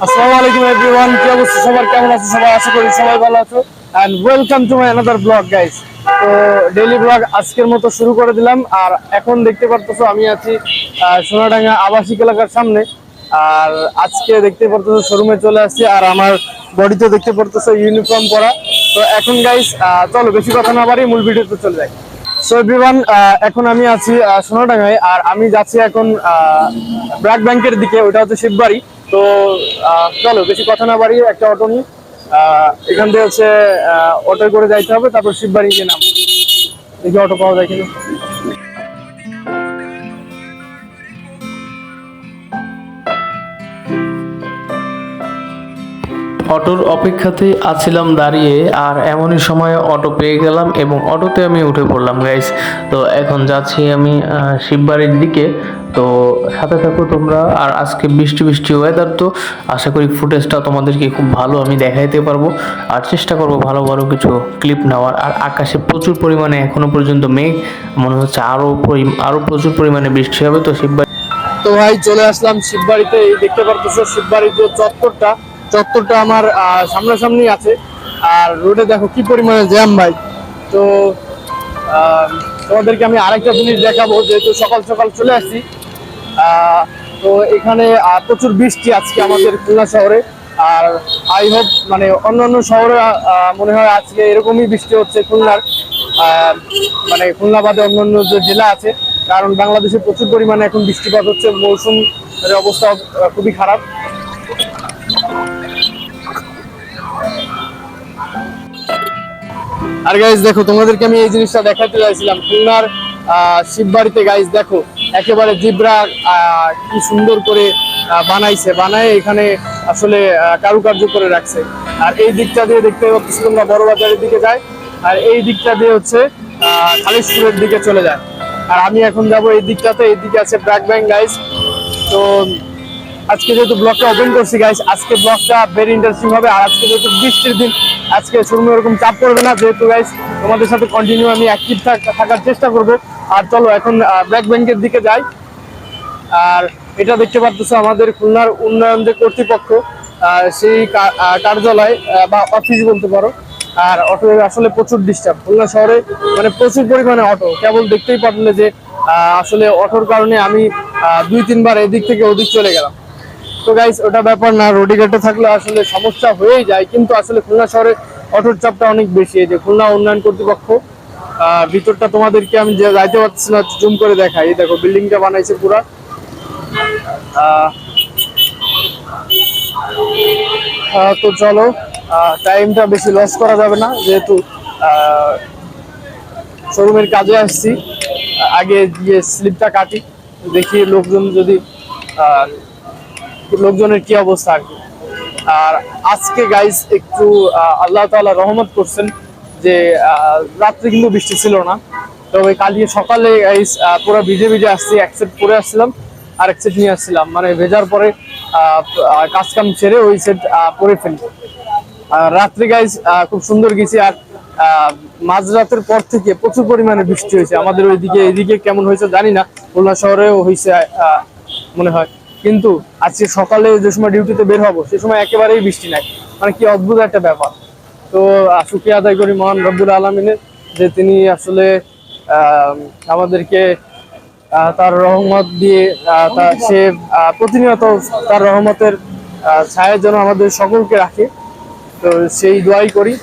সবার কেমন আছে? সবাই আশা করি সবাই ভালো আছো। Welcome to my another vlog guys তো ডেইলি ব্লগ আজকের মতো শুরু করে দিলাম। আর এখন দেখতে পারতেছো আমি আছি সোনাডাঙ্গা আবাসিক এলাকার সামনে। আর আজকে দেখতে পারতেছো শোরুমে চলে আসছি, আর আমার বডিতে দেখতে পারতেছো ইউনিফর্ম পরা। তো এখন গাইস চলো, বেশি কথা না বাড়ি মূল ভিডিওতে চলে যাই। সো এভরিওয়ান এখন আমি আছি সোনাডাঙ্গায়, আর আমি যাচ্ছি এখন ব্র্যাক ব্যাংকের দিকে, ওটা হচ্ছে শিববাড়ি। তো চলো, বেশি কথা না বাড়িয়ে একটা অটো নিই এখান থেকে হচ্ছে অটো করে যাইতে হবে, তারপর শিববাড়ি গিয়ে নাম দেখি অটো পাওয়া যায় কিনা। অটোর অপেক্ষাতে আছিলাম দাঁড়িয়ে আর এমনই সময় অটো পেয়ে গেলাম এবং অটোতে আমি উঠে পড়লাম গাইস তো এখন যাচ্ছি আমি শিববাড়ির দিকে। তো সাথে থাকো তোমরা। আর আজকে বৃষ্টি বৃষ্টি ওয়েদার তো আশা করি ফুটেজটা তোমাদেরকে খুব ভালো আমি দেখাইতে পারব। আর চেষ্টা করব ভালো ভালো কিছু ক্লিপ নেওয়ার। আর আকাশে প্রচুর পরিমাণে এখনও পর্যন্ত মেঘ। মনে হচ্ছে আরও আরও প্রচুর পরিমাণে বৃষ্টি হবে। তো শিববাড়ি তো ভাই, চলে আসলাম শিববাড়িতে। দেখতে পারতেছো শিববাড়ির যে চত্বরটা। চত্বরটা আমার সামনাসামনি আছে। আর রোডে দেখো কি পরিমাণে জ্যাম ভাই। তো তোমাদেরকে আমি আরেকটা জিনিস দেখাবো, যেহেতু সকাল সকাল চলে আসছি। তো এখানে প্রচুর বৃষ্টি আজকে আমাদের খুলনা শহরে। আর আই হোপ মানে অন্যান্য শহরে মনে হয় আজকে এরকমই বৃষ্টি হচ্ছে খুলনার। মানে খুলনা বাদে অন্যান্য যে জেলা আছে, কারণ বাংলাদেশে প্রচুর পরিমাণে এখন বৃষ্টিপাত হচ্ছে, মৌসুমের অবস্থা খুবই খারাপ। আর গাইজ দেখো, তোমাদেরকে আমি এই জিনিসটা দেখাতে চাইছিলাম। খুলনার শিববাড়িতে গাইজ দেখো, একেবারে জিব্রা কি সুন্দর করে বানাইছে। বানায় এখানে আসলে কারুকার্য করে রাখছে। আর এই দিকটা দিয়ে দেখতে পাচ্ছি তোমরা, বড় বাজারের দিকে যায়। আর এই দিকটা দিয়ে হচ্ছে খালিশপুরের দিকে চলে যায়। আর আমি এখন যাব এই দিকটাতে, এই দিকে আছে ব্র্যাক ব্যাংক গাইজ তো আজকে যেহেতু ব্লগটা ওপেন করছি গাইস আজকে ব্লগটা ভেরি ইন্টারেস্টিং হবে। আর আজকে যেহেতু বৃষ্টির দিন, আজকে শোরুমে ওরকম চাপ পড়বে না, যেহেতু গাইস তোমাদের সাথে কন্টিনিউ আমি অ্যাক্টিভ থাকার চেষ্টা করব। আর চলো, এখন ব্ল্যাক ব্যাংকের দিকে যাই। আর এটা দেখতে পাচ্ছ আমাদের খুলনার উন্নয়ন যে কর্তৃপক্ষ সেই কার্যালয় বা অফিস বলতে পারো। আর অটো আসলে প্রচুর ডিস্টার্ব খুলনা শহরে মানে প্রচুর পরিমাণে অটো কেবল দেখতেই পারলে যে আসলে অটোর কারণে আমি দুই, তিনবার এদিক থেকে ওদিক চলে গেলাম। তো গাইস ওটা ব্যাপার না রোডিঘাটে থাকলে আসলে সমস্যা হয়েই যায়, কিন্তু আসলে খুলনা শহরে অটোর চাপটা অনেক বেশি। এই যে খুলনা উন্নয়ন কর্তৃপক্ষ ভিতরটা তোমাদেরকে আমি যাইতে পারছি না জুম করে দেখাই। দেখো বিল্ডিংটা বানাইছে পুরা। তো চলো টাইমটা বেশি লস করা যাবে না, যেহেতু শোরুমের কাজে আসছি। আগে গিয়ে স্লিপটা কাটি দেখি লোকজন যদি লোকজনের কি অবস্থা আর আর আজকে গাইজ একটু আল্লাহ তাআলা রহমত করছেন যে রাত্রে কিন্তু বৃষ্টি ছিল না। তবে কালকে সকালে গাইজ পুরো ভিজে ভিজে আসছি এক সেট পরে আসছিলাম আর এক সেট নিয়ে আসছিলাম। মানে ভেজার পরে কাজ কাম ছেড়ে ওই সেট পরে ফেলি রাত্রে গাইজ খুব সুন্দর গেছি আর মাঝরাতের পর থেকে প্রচুর পরিমাণে বৃষ্টি হয়েছে। আমাদের ওইদিকে, এদিকে কেমন হয়েছে জানি না। খুলনা শহরেও হয়েছে মনে হয়। কিন্তু আজকে সকালে যে সময় ডিউটিতে বের হব, সে সময় একেবারেই বৃষ্টি নাই। মানে কি অদ্ভুত একটা ব্যাপার। তো শুকরিয়া আদায় করি মহান রব্বুল আলমিনের যে তিনি আসলে আমাদেরকে তার রহমত দিয়ে সে প্রতিনিয়ত তার রহমতের ছায়া যেন আমাদের সকলকে রাখে। তো সেই দোয়াই করি।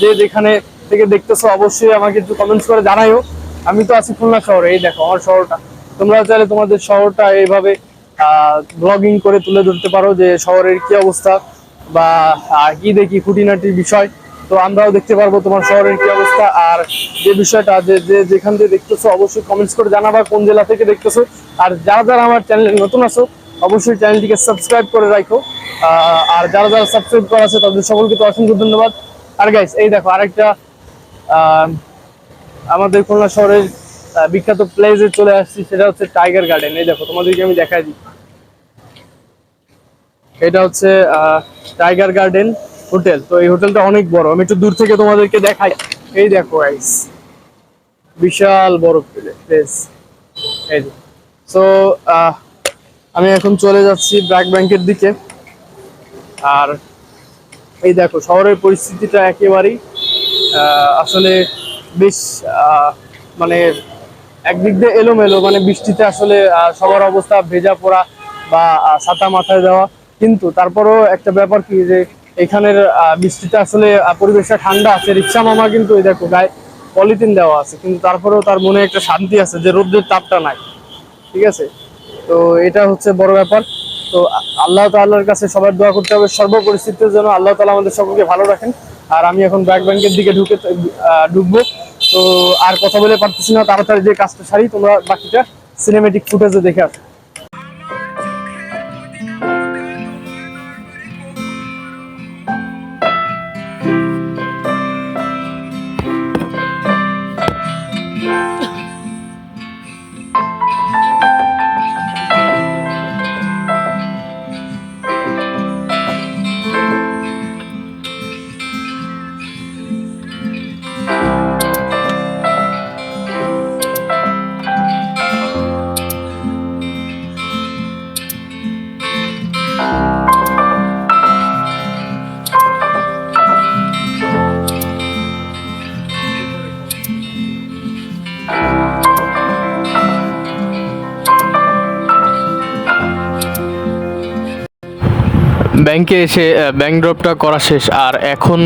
যে যেখানে থেকে দেখতেছো, অবশ্যই আমাকে একটু কমেন্টস করে জানাইও। আমি তো আছি খুলনা শহরে, এই দেখো, আমার শহরটা। তোমরা চাইলে তোমাদের শহরটা এইভাবে ব্লগিং করে তুলে ধরতে পারো যে শহরের কি অবস্থা বা কি দেখি খুঁটিনাটি বিষয়। তো আমরাও দেখতে পারব তোমার শহরের কি অবস্থা। আর যে বিষয়টা যে যে যেখান থেকে দেখতেছো, অবশ্যই কমেন্টস করে জানাবা কোন জেলা থেকে দেখতেছো। আর যারা যারা আমার চ্যানেলে নতুন আছো, অবশ্যই চ্যানেলটিকে সাবস্ক্রাইব করে রাখো। আর যারা যারা সাবস্ক্রাইব করা আছে, তাদের সকলকে তো অসংখ্য ধন্যবাদ। আর গাইস এই দেখো, আরেকটা আমাদের খুলনা শহরের বিখ্যাত প্লেসে চলে আসছি, সেটা হচ্ছে টাইগার গার্ডেন এই দেখো, তোমাদেরকে আমি দেখাই দিই এটা হচ্ছে টাইগার গার্ডেন হোটেল। তো এই হোটেলটা অনেক বড়। আমি একটু দূর থেকে তোমাদেরকে দেখাই। এই দেখো আইস বিশাল বড় প্লেস এই সো আমি এখন চলে যাচ্ছি ব্র্যাক ব্যাংকের দিকে। আর এই দেখো, শহরের পরিস্থিতিটা একেবারেই আসলে বেশ মানে একদিক দিয়ে এলোমেলো। মানে বৃষ্টিতে আসলে সবার অবস্থা ভেজা পড়া বা ছাতা মাথায় দেওয়া। কিন্তু তারপরও একটা ব্যাপার কি যে এখানের বৃষ্টিটা আসলে পরিবেশটা ঠান্ডা আছে, রিক্সা মামা কিন্তু এই দেখো গায়ে পলিথিন দেওয়া আছে, কিন্তু তারপরেও তার মনে একটা শান্তি আছে যে রোদ্রের তাপটা নাই। ঠিক আছে? তো এটা হচ্ছে বড় ব্যাপার। তো আল্লাহ তাআলার কাছে সবার দোয়া করতে হবে সর্ব পরিস্থিতির জন্য আল্লাহ তাআলা আমাদের সকলকে ভালো রাখেন। আর আমি এখন ব্যাক ব্যাংকের দিকে ঢুকে ঢুকবো। তো আর কথা বলে পারতেছি না, তাড়াতাড়ি যে কাজটা সারি, তোমরা বাকিটা সিনেমেটিক ফুটেজে দেখে আসো। ব্যাংকে এসে ব্যাংক ড্রপটা করা শেষ। আর এখন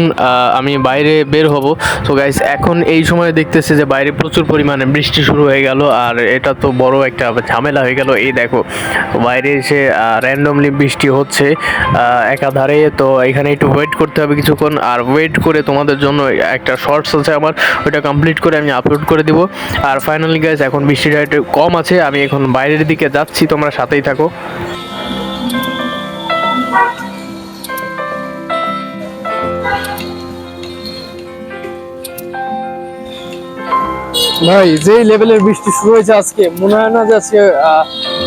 আমি বাইরে বের হব। তো গাইস এখন এই সময় দেখতেছে যে বাইরে প্রচুর পরিমাণে বৃষ্টি শুরু হয়ে গেল। আর এটা তো বড় একটা ঝামেলা হয়ে গেল। এই দেখো, বাইরে এসে র্যান্ডমলি বৃষ্টি হচ্ছে একাধারে। তো এখানে একটু ওয়েট করতে হবে কিছুক্ষণ। আর ওয়েট করে তোমাদের জন্য একটা শর্টস আছে আমার। ওইটা কমপ্লিট করে আমি আপলোড করে দিব। আর ফাইনালি গাইস এখন বৃষ্টিটা একটু কম আছে। আমি এখন বাইরের দিকে যাচ্ছি, তোমরা সাথেই থাকো। ভাই, যেই লেভেলের বৃষ্টি শুরু হয়েছে আজকে, মনে হয় না যে আজকে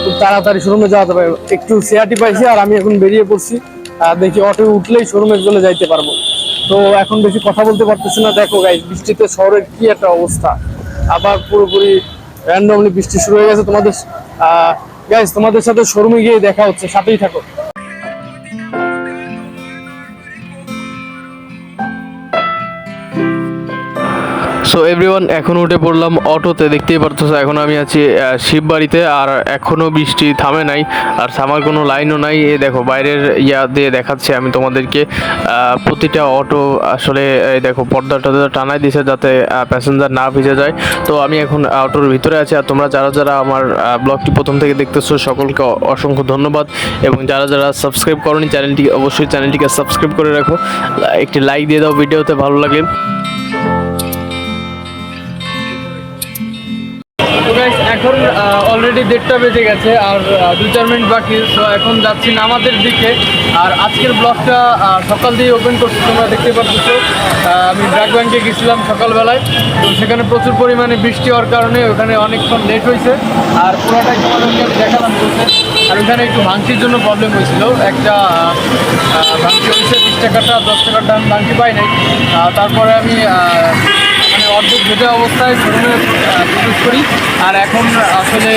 খুব তাড়াতাড়ি শোরুমে যাওয়া যাবে। একটু সিআরটি পাইছি আর আমি এখন বেরিয়ে পড়ছি। দেখি অটো উঠলেই শোরুমে চলে যাইতে পারব। তো এখন বেশি কথা বলতে পারতেছি না। দেখো গাইজ বৃষ্টিতে শহরের কি একটা অবস্থা। আবার পুরোপুরি র্যান্ডমলি বৃষ্টি শুরু হয়ে গেছে তোমাদের গাইজ তোমাদের সাথে শোরুমে গিয়ে দেখা হচ্ছে। সাথেই থাকো। সো এভরিওয়ান এখন উঠে পড়লাম অটোতে, দেখতেই পারতেছো, এখন আমি আছি শিববাড়িতে, আর এখনও বৃষ্টি থামে নাই, আর থামার কোনো লাইনও নাই। এ দেখো, বাইরের ইয়া দিয়ে দেখাচ্ছে আমি তোমাদেরকে প্রতিটা অটো আসলে দেখো, পর্দা টর্দা টানাই দিছে যাতে প্যাসেঞ্জার না ভিজে যায়। তো আমি এখন অটোর ভিতরে আছি, আর তোমরা যারা যারা আমার ব্লগটি প্রথম থেকে দেখতেছো, সকলকে অসংখ্য ধন্যবাদ। এবং যারা যারা সাবস্ক্রাইব করনি চ্যানেলটি অবশ্যই চ্যানেলটিকে সাবস্ক্রাইব করে রাখো। একটি লাইক দিয়ে দাও ভিডিওতে, ভালো লাগলে। এখন অলরেডি দেড়টা বেজে গেছে আর দু চার মিনিট বাকি তো এখন যাচ্ছি নামাজের দিকে। আর আজকের ব্লগটা সকাল দিয়ে ওপেন করছি, তোমরা দেখতে পাচ্ছ। আমি ব্র্যাক ব্যাংকে গেছিলাম সকালবেলায়। তো সেখানে প্রচুর পরিমাণে বৃষ্টি হওয়ার কারণে ওখানে অনেকক্ষণ লেট হয়েছে। আর পুরোটাই তোমাদেরকে আমি দেখালাম আর ওখানে একটু ভাঙচির জন্য প্রবলেম হয়েছিল। একটা ভাঙচি হয়েছে, বিশ টাকাটা, দশ টাকাটা আমি ভাঙচি পাই নাই। তারপরে আমি অর্ধেক ভেজা অবস্থায় শোরুমে প্রবেশ করি। আর এখন আসলে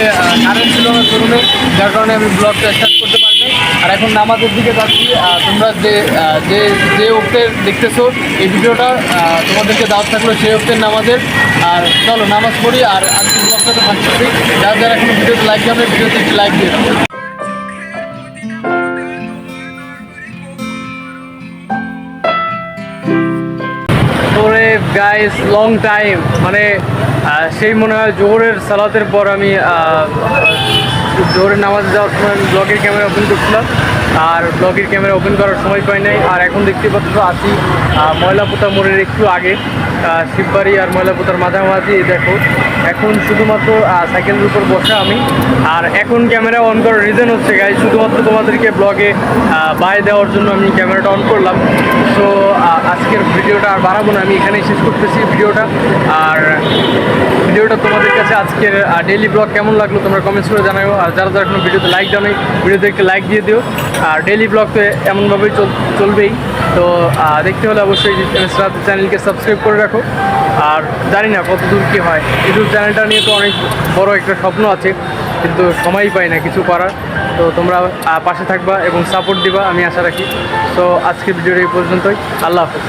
কারেন্ট ছিল না শোরুমে যার কারণে আমি ব্লগটা স্টার্ট করতে পারি আর এখন নামাজের দিকে যাচ্ছি। তোমরা যে যে যে ওক্তের দেখতেছো এই ভিডিওটা তোমাদেরকে দাওয়াত থাকল সেই ওক্তের নামাজের। আর চলো, নামাজ পড়ি, আর আজকে ব্লগটাতে থাকতেছি। যারা যারা এখন ভিডিওতে লাইক দেবে ভিডিওতে লাইক দিয়ে গাইস লং টাইম মানে সেই মনে হয় জোহরের সালাতের পর আমি জোহরের নামাজ যাওয়ার সময় ব্লগের ক্যামেরা ওপেন করছিলাম। আর ব্লগের ক্যামেরা ওপেন করার সময় পাই নাই। আর এখন দেখতে পাচ্ছ, আছি ময়লাপোতা মোড়ের একটু আগে। শিববাড়ি আর ময়লাপোতার মাঝামাঝি দেখো। এখন শুধুমাত্র সাইকেলের উপর বসা আমি। আর এখন ক্যামেরা অন করার রিজন হচ্ছে গাই শুধুমাত্র তোমাদেরকে ব্লগে বাই দেওয়ার জন্য আমি ক্যামেরাটা অন করলাম। সো আজকের ভিডিওটা আর বাড়াবো না, আমি এখানেই শেষ করতেছি ভিডিওটা। আর ভিডিওটা তোমাদের কাছে আজকের ডেইলি ব্লগ কেমন লাগল তোমরা কমেন্টস করে জানাও আর যারা যারা কোনো ভিডিওতে লাইক দাও নাই ভিডিওতে একটা লাইক দিয়ে দিও। আর ডেলি ব্লগ তো এমনভাবেই চল চলবেই। তো দেখতে হলে অবশ্যই চ্যানেলকে সাবস্ক্রাইব করে রাখো। আর জানি না কত দূর কী হয়। ইউটিউব চ্যানেলটা নিয়ে তো অনেক বড় একটা স্বপ্ন আছে, কিন্তু সময়ই পাই না কিছু করার। তো তোমরা পাশে থাকবা এবং সাপোর্ট দিবা, আমি আশা রাখি। তো আজকে ভিডিওটা এই পর্যন্তই। আল্লাহ হাফেজ।